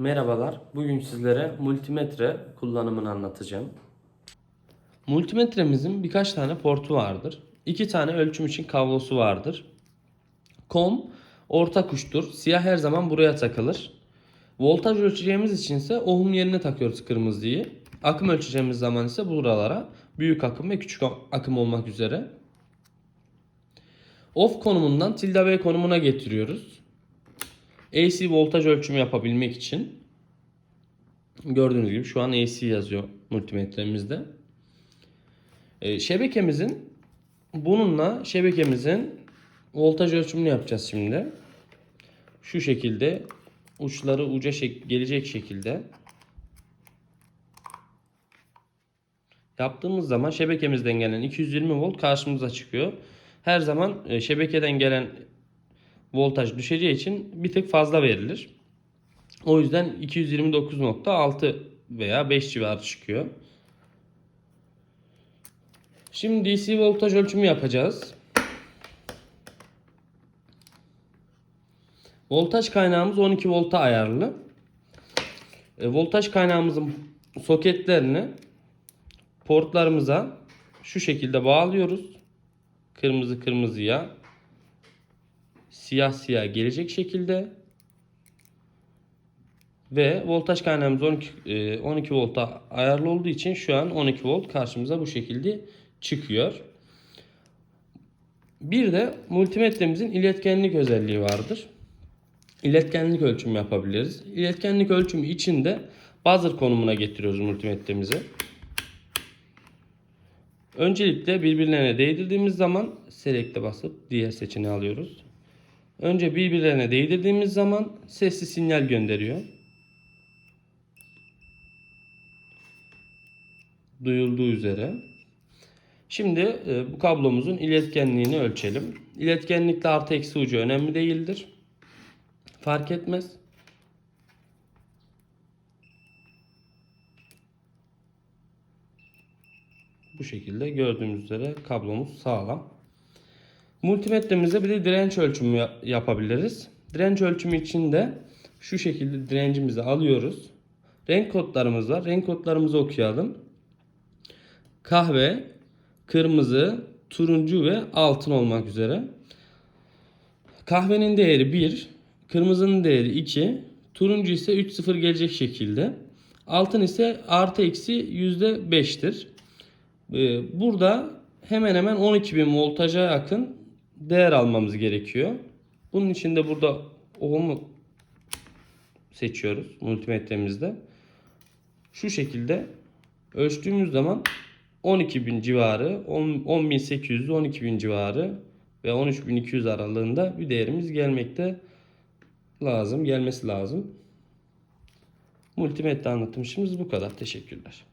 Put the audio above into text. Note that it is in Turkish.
Merhabalar. Bugün sizlere multimetre kullanımını anlatacağım. Multimetremizin birkaç tane portu vardır. İki tane ölçüm için kablosu vardır. Kom orta uçtur. Siyah her zaman buraya takılır. Voltaj ölçeceğimiz için ise ohm yerine takıyoruz kırmızıyı. Akım ölçeceğimiz zaman ise buralara büyük akım ve küçük akım olmak üzere. Off konumundan tilde V konumuna getiriyoruz. AC voltaj ölçümü yapabilmek için gördüğünüz gibi şu an AC yazıyor multimetremizde. Ee, şebekemizin bununla şebekemizin voltaj ölçümünü yapacağız şimdi. Şu şekilde uçları uca şek- gelecek şekilde yaptığımız zaman şebekemizden gelen 220 volt karşımıza çıkıyor. Her zaman e, şebekeden gelen voltaj düşeceği için bir tık fazla verilir. O yüzden 229.6 veya 5 civarı çıkıyor. Şimdi DC voltaj ölçümü yapacağız. Voltaj kaynağımız 12 volta ayarlı. E, voltaj kaynağımızın soketlerini portlarımıza şu şekilde bağlıyoruz. Kırmızı kırmızıya, siyah siyah gelecek şekilde ve voltaj kaynağımız 12 e, 12 volta ayarlı olduğu için şu an 12 volt karşımıza bu şekilde çıkıyor. Bir de multimetremizin iletkenlik özelliği vardır. İletkenlik ölçümü yapabiliriz. İletkenlik ölçümü için de buzzer konumuna getiriyoruz multimetremizi. Öncelikle birbirlerine değdirdiğimiz zaman select'e basıp diğer seçeneği alıyoruz. Önce birbirlerine değdirdiğimiz zaman sesli sinyal gönderiyor. Duyulduğu üzere. Şimdi e, bu kablomuzun iletkenliğini ölçelim. İletkenlikte artı eksi ucu önemli değildir. Fark etmez. Bu şekilde gördüğümüz üzere kablomuz sağlam. Multimetremize bir de direnç ölçümü ya- yapabiliriz. Direnç ölçümü için de şu şekilde direncimizi alıyoruz. Renk kodlarımız var. Renk kodlarımızı okuyalım. Kahve, kırmızı, turuncu ve altın olmak üzere. Kahvenin değeri 1, kırmızının değeri 2, turuncu ise 3-0 gelecek şekilde. Altın ise artı eksi %5'tir. Ee, Burada hemen hemen 12.000 voltaja yakın değer almamız gerekiyor. Bunun için de burada ohm'u seçiyoruz multimetremizde. Şu şekilde ölçtüğümüz zaman 12.000 civarı, 10 10.800 12.000 civarı ve 13.200 aralığında bir değerimiz gelmekte lazım, gelmesi lazım. Multimetre anlatmışımız bu kadar. Teşekkürler.